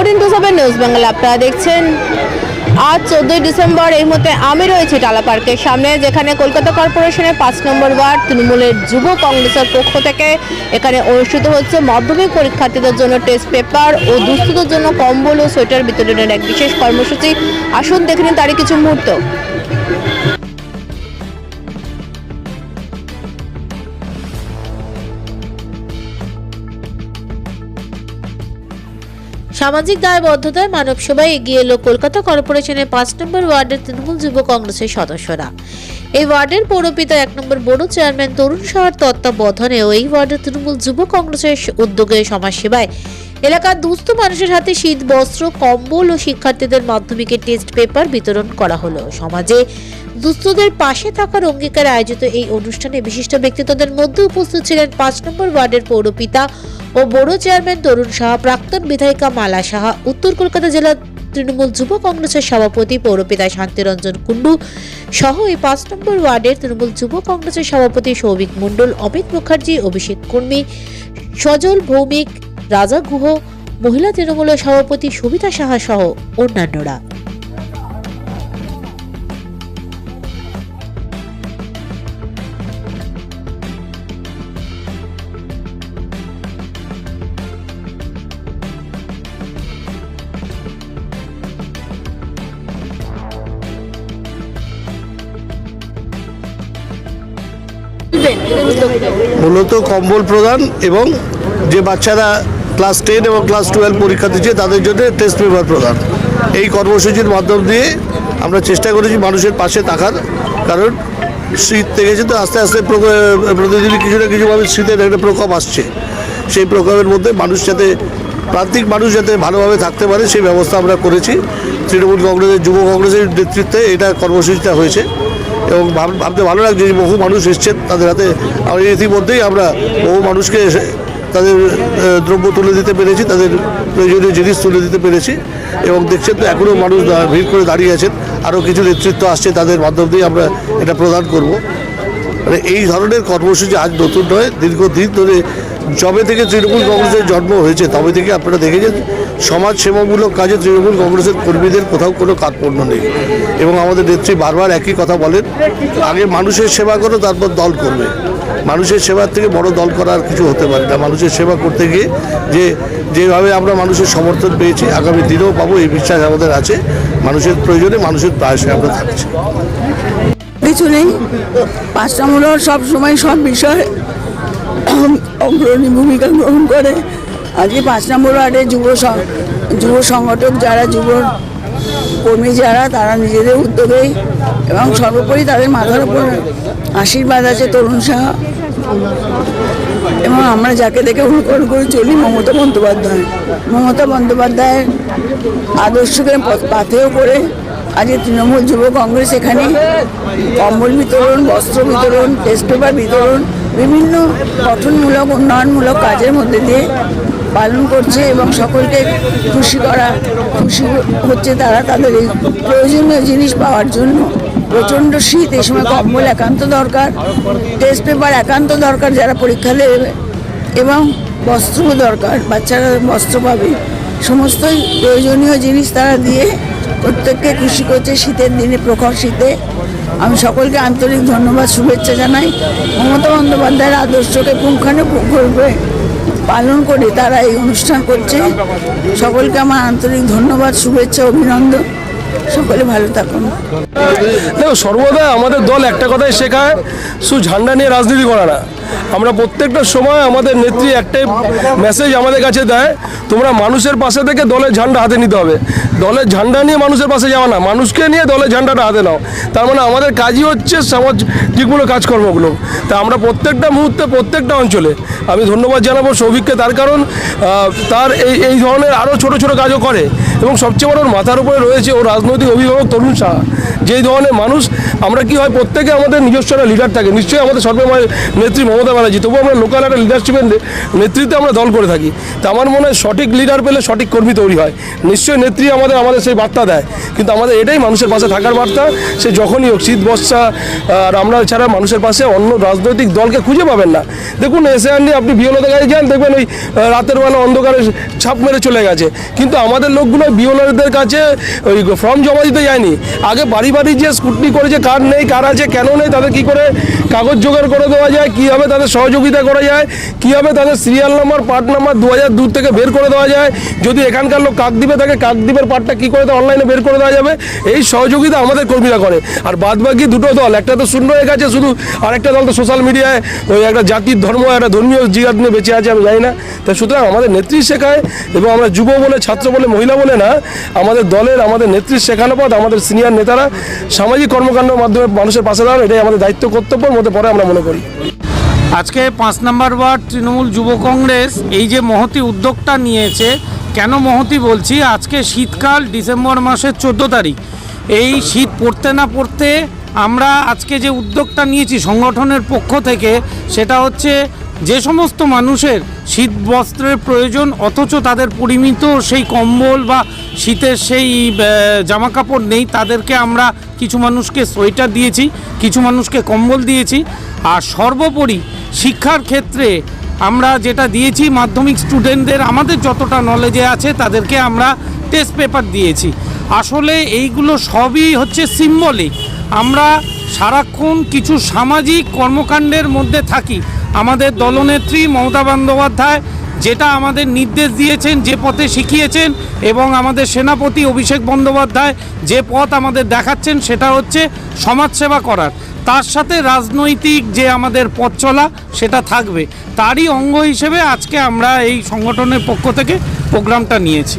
Fourteen two seven news Bangla আপনারা দেখছেন, আজ চোদ্দোই ডিসেম্বর, এই মুহূর্তে আমি রয়েছি টালা পার্কের সামনে, যেখানে কলকাতা কর্পোরেশনের পাঁচ নম্বর ওয়ার্ড তৃণমূলের যুব কংগ্রেসের পক্ষ থেকে এখানে অনুষ্ঠিত হচ্ছে মাধ্যমিক পরীক্ষার্থীদের জন্য টেস্ট পেপার ও দুস্থদের জন্য কম্বল ও সোয়েটার বিতরণের এক বিশেষ কর্মসূচি। আসুন দেখে নিন তারই কিছু মুহূর্ত। সামাজিক দায়বদ্ধতায় মানব সেবায় এগিয়ে এলো কলকাতা কর্পোরেশনের পাঁচ নম্বর ওয়ার্ডের তৃণমূল যুব কংগ্রেসের সদস্যরা। এই ওয়ার্ডের পৌরপিতা এক নম্বর বড় চেয়ারম্যান তরুণ সাহার তত্ত্বাবধানেও এই ওয়ার্ডের তৃণমূল যুব কংগ্রেসের উদ্যোগে সমাজসেবায় এলাকার দুস্থ মানুষের হাতে শীত, বস্ত্র, কম্বল ও শিক্ষার্থীদের মাধ্যমিকের টেস্ট পেপার বিতরণ করা হলো। সমাজে দুস্থদের পাশে থাকার অঙ্গীকারে আয়োজিত এই অনুষ্ঠানে বিশিষ্ট ব্যক্তিত্বদের মধ্যে উপস্থিত ছিলেন পাঁচ নম্বর ওয়ার্ডের পৌরপিতা ও বড় চেয়ারম্যান তরুণ সাহা, প্রাক্তন বিধায়িকা মালা সাহা, উত্তর কলকাতা জেলা তৃণমূল যুব কংগ্রেসের সভাপতি পৌরপিতা শান্তিরঞ্জন কুণ্ডু সহ এই পাঁচ নম্বর ওয়ার্ডের তৃণমূল যুব কংগ্রেসের সভাপতি সৌভিক মণ্ডল, অমিত মুখার্জি, অভিষেক কর্মী, সজল ভৌমিক, রাজা গুহ, মহিলা তৃণমূলের সভাপতি সবিতা সাহা সহ অন্যান্যরা। মূলত কম্বল প্রদান এবং যে বাচ্চারা ক্লাস টেন এবং ক্লাস টুয়েলভ পরীক্ষা দিচ্ছে, তাদের জন্য টেস্ট পেপার প্রদান। এই কর্মসূচির মাধ্যম দিয়ে আমরা চেষ্টা করেছি মানুষের পাশে থাকার, কারণ শীত থেকেছে তো আস্তে আস্তে প্রতিদিনই কিছু না কিছুভাবে শীতের একটা প্রকোপ আসছে। সেই প্রকোপের মধ্যে মানুষ যাতে, প্রান্তিক মানুষ যাতে ভালোভাবে থাকতে পারে, সেই ব্যবস্থা আমরা করেছি। তৃণমূল কংগ্রেসের, যুব কংগ্রেসের নেতৃত্বে এটা কর্মসূচিটা হয়েছে। এবং ভাব- ভাবতে ভালো লাগছে যে বহু মানুষ এসছেন তাদের হাতে। আমরা ইতিমধ্যেই আমরা বহু মানুষকে তাদের দ্রব্য তুলে দিতে পেরেছি, তাদের প্রয়োজনীয় জিনিস তুলে দিতে পেরেছি এবং দেখছেন তো এখনও মানুষ ভিড় করে দাঁড়িয়ে আছেন। আরও কিছু নেতৃত্ব আসছে তাদের মাধ্যম দিয়ে আমরা এটা প্রদান করব। মানে এই ধরনের কর্মসূচি আজ নতুন নয়, দীর্ঘদিন ধরে যবে থেকে তৃণমূল কংগ্রেসের জন্ম হয়েছে, তবে থেকে আপনারা দেখেছেন সমাজ সেবামূলক কাজে তৃণমূল কংগ্রেসের কর্মীদের কোথাও কোনো কার্পণ্য নেই। এবং আমাদের নেত্রী বারবার একই কথা বলেন, আগে মানুষের সেবা করো, তারপর দল করবে। মানুষের সেবার থেকে বড় দল করার কিছু হতে পারে না। মানুষের সেবা করতে গিয়ে যে, যেভাবে আমরা মানুষের সমর্থন পেয়েছি, আগামী দিনেও পাবো, এই বিশ্বাস আমাদের আছে। মানুষের প্রয়োজনে মানুষের প্রয়াসে আমরা থাকছি। কিছু নেই। পাঁচটা মূল সব সময় সব বিষয়ে অগ্রণী ভূমিকা গ্রহণ করে। আজকে পাঁচ নম্বর ওয়ার্ডে যুব যুব সংগঠক যারা, যুব কর্মী যারা, তারা নিজেদের উদ্যোগেই এবং সর্বোপরি তাদের মাথার উপর আশীর্বাদ আছে তরুণ সাহা। এবং আমরা যাকে দেখে অনুকরণ করে চলি মমতা বন্দ্যোপাধ্যায়। মমতা বন্দ্যোপাধ্যায়ের আদর্শকে পথ- পাথেয় করে আজকে তৃণমূল যুব কংগ্রেস এখানে কম্বল বিতরণ, বস্ত্র বিতরণ, টেস্ট পেপার বিতরণ, বিভিন্ন গঠনমূলক, উন্নয়নমূলক কাজের মধ্যে দিয়ে পালন করছে এবং সকলকে খুশি করা, খুশি হচ্ছে তারা তাদের এই প্রয়োজনীয় জিনিস পাওয়ার জন্য। প্রচণ্ড শীত, এই সময় কম্বল একান্ত দরকার, টেস্ট পেপার একান্ত দরকার যারা পরীক্ষা দেবে এবং বস্ত্রও দরকার, বাচ্চারা বস্ত্র পাবে। সমস্তই প্রয়োজনীয় জিনিস তারা দিয়ে প্রত্যেককে খুশি করছে, শীতের দিনে প্রখর শীতে। আমি সকলকে আন্তরিক ধন্যবাদ, শুভেচ্ছা জানাই। মমতা বন্দ্যোপাধ্যায়ের আদর্শকে পুঙ্খানুপুঙ্খরূপে পালন করে তারা এই অনুষ্ঠান করছে। সকলকে আমার আন্তরিক ধন্যবাদ, শুভেচ্ছা, অভিনন্দন। সকলে ভালো থাকুন। দেখো, সর্বদা আমাদের দল একটা কথাই শেখায়, শুধু ঝান্ডা নিয়ে রাজনীতি করা না। আমরা প্রত্যেকটা সময় আমাদের নেত্রী একটাই মেসেজ আমাদের কাছে দেয়, তোমরা মানুষের পাশে থেকে দলের ঝান্ডা হাতে নিতে হবে। দলের ঝান্ডা নিয়ে মানুষের পাশে যাওয়া না, মানুষকে নিয়ে দলের ঝান্ডাটা হাতে নাও। তার মানে আমাদের কাজই হচ্ছে সামাজিকগুলো কাজকর্মগুলো। তা আমরা প্রত্যেকটা মুহূর্তে, প্রত্যেকটা অঞ্চলে, আমি ধন্যবাদ জানাব সৌভিককে তার কারণ তার এই এই ধরনের আরও ছোট ছোট কাজও করে। এবং সবচেয়ে বড় ওর মাথার উপরে রয়েছে ও রাজনৈতিক অভিভাবক তরুণ সাহা যেই ধরনের মানুষ, আমরা কি হয় প্রত্যেকে আমাদের নিজস্ব একটা লিডার থাকে। নিশ্চয়ই আমাদের সর্বময় নেত্রী মমতা ব্যানার্জি, তবুও আমরা লোকাল একটা লিডারশিপের নেতৃত্বে আমরা দল করে থাকি। তা আমার মনে হয় সঠিক লিডার পেলে সঠিক কর্মী তৈরি হয়। নিশ্চয়ই নেত্রী আমাদের আমাদের সেই বার্তা দেয়। কিন্তু আমাদের এটাই মানুষের পাশে থাকার বার্তা, সে যখনই হোক, শীত, বর্ষা আর আমরা ছাড়া মানুষের পাশে অন্য রাজনৈতিক দলকে খুঁজে পাবেন না। দেখুন এসে আনলি আপনি বিওলোতে গাড়ি যান, দেখবেন ওই রাতের বেলা অন্ধকারে ছাপ মেরে চলে গেছে। কিন্তু আমাদের লোকগুলো বিওলারদের কাছে ওই ফর্ম জমা দিতে যায়নি। আগে বাড়ি বাড়ি যে স্কুটনি করেছে, কার নেই, কার আছে, কেন নেই, তাদের কি করে কাগজ জোগাড় করে দেওয়া যায়, কীভাবে তাদের সহযোগিতা করা যায়, কীভাবে তাদের সিরিয়াল নাম্বার পার্ট নাম্বার দু হাজার দূর থেকে বের করে দেওয়া যায়, যদি এখানকার লোক কাক কাকদ্বীপে থাকে কাকদ্বীপের পার্টটা কী করে অনলাইনে বের করে দেওয়া যাবে, এই সহযোগিতা আমাদের কর্মীরা করে। আর বাদ বাকি দুটো দল, একটা তো শূন্য হয়ে গেছে শুধু আরেকটা দল তো সোশ্যাল মিডিয়ায় ওই একটা জাতির ধর্ম, একটা ধর্মীয় জিগাত নিয়ে বেঁচে আছে, আমি জানি না। তা সুতরাং আমাদের নেত্রী শেখায়, এবং আমরা যুব বলে, ছাত্র বলে, মহিলা বলে না, আমাদের দলের, আমাদের নেত্রীর শেখানো পথ আমাদের সিনিয়র নেতারা সামাজিক কর্মকাণ্ডের মাধ্যমে মানুষের পাশে দাঁড়ান, এটাই আমাদের দায়িত্ব কর্তব্যের মধ্যে পরে আমরা মনে করি। আজকে পাঁচ নম্বর ওয়ার্ড তৃণমূল যুব কংগ্রেস এই যে মহতি উদ্যোগটা নিয়েছে, কেন মহতি বলছি, আজকে শীতকাল ডিসেম্বর মাসের চোদ্দ তারিখ। এই শীত পড়তে না পড়তে আমরা আজকে যে উদ্যোগটা নিয়েছি সংগঠনের পক্ষ থেকে, সেটা হচ্ছে যে সমস্ত মানুষের শীত বস্ত্রের প্রয়োজন, অথচ তাদের পরিমিত সেই কম্বল বা শীতের সেই জামা কাপড় নেই, তাদেরকে আমরা কিছু মানুষকে সোয়েটার দিয়েছি, কিছু মানুষকে কম্বল দিয়েছি। আর সর্বোপরি শিক্ষার ক্ষেত্রে আমরা যেটা দিয়েছি, মাধ্যমিক স্টুডেন্টদের আমাদের যতটা নলেজে আছে, তাদেরকে আমরা টেস্ট পেপার দিয়েছি। আসলে এইগুলো সবই হচ্ছে সিম্বলিক আমরা সারাক্ষণ কিছু সামাজিক কর্মকাণ্ডের মধ্যে থাকি। আমাদের দলনেত্রী মমতা বন্দ্যোপাধ্যায় যেটা আমাদের নির্দেশ দিয়েছেন, যে পথে শিখিয়েছেন এবং আমাদের সেনাপতি অভিষেক বন্দ্যোপাধ্যায় যে পথ আমাদের দেখাচ্ছেন সেটা হচ্ছে সমাজসেবা করার। তার সাথে রাজনৈতিক যে আমাদের পথ চলা সেটা থাকবে। তারই অঙ্গ হিসেবে আজকে আমরা এই সংগঠনের পক্ষ থেকে প্রোগ্রামটা নিয়েছি।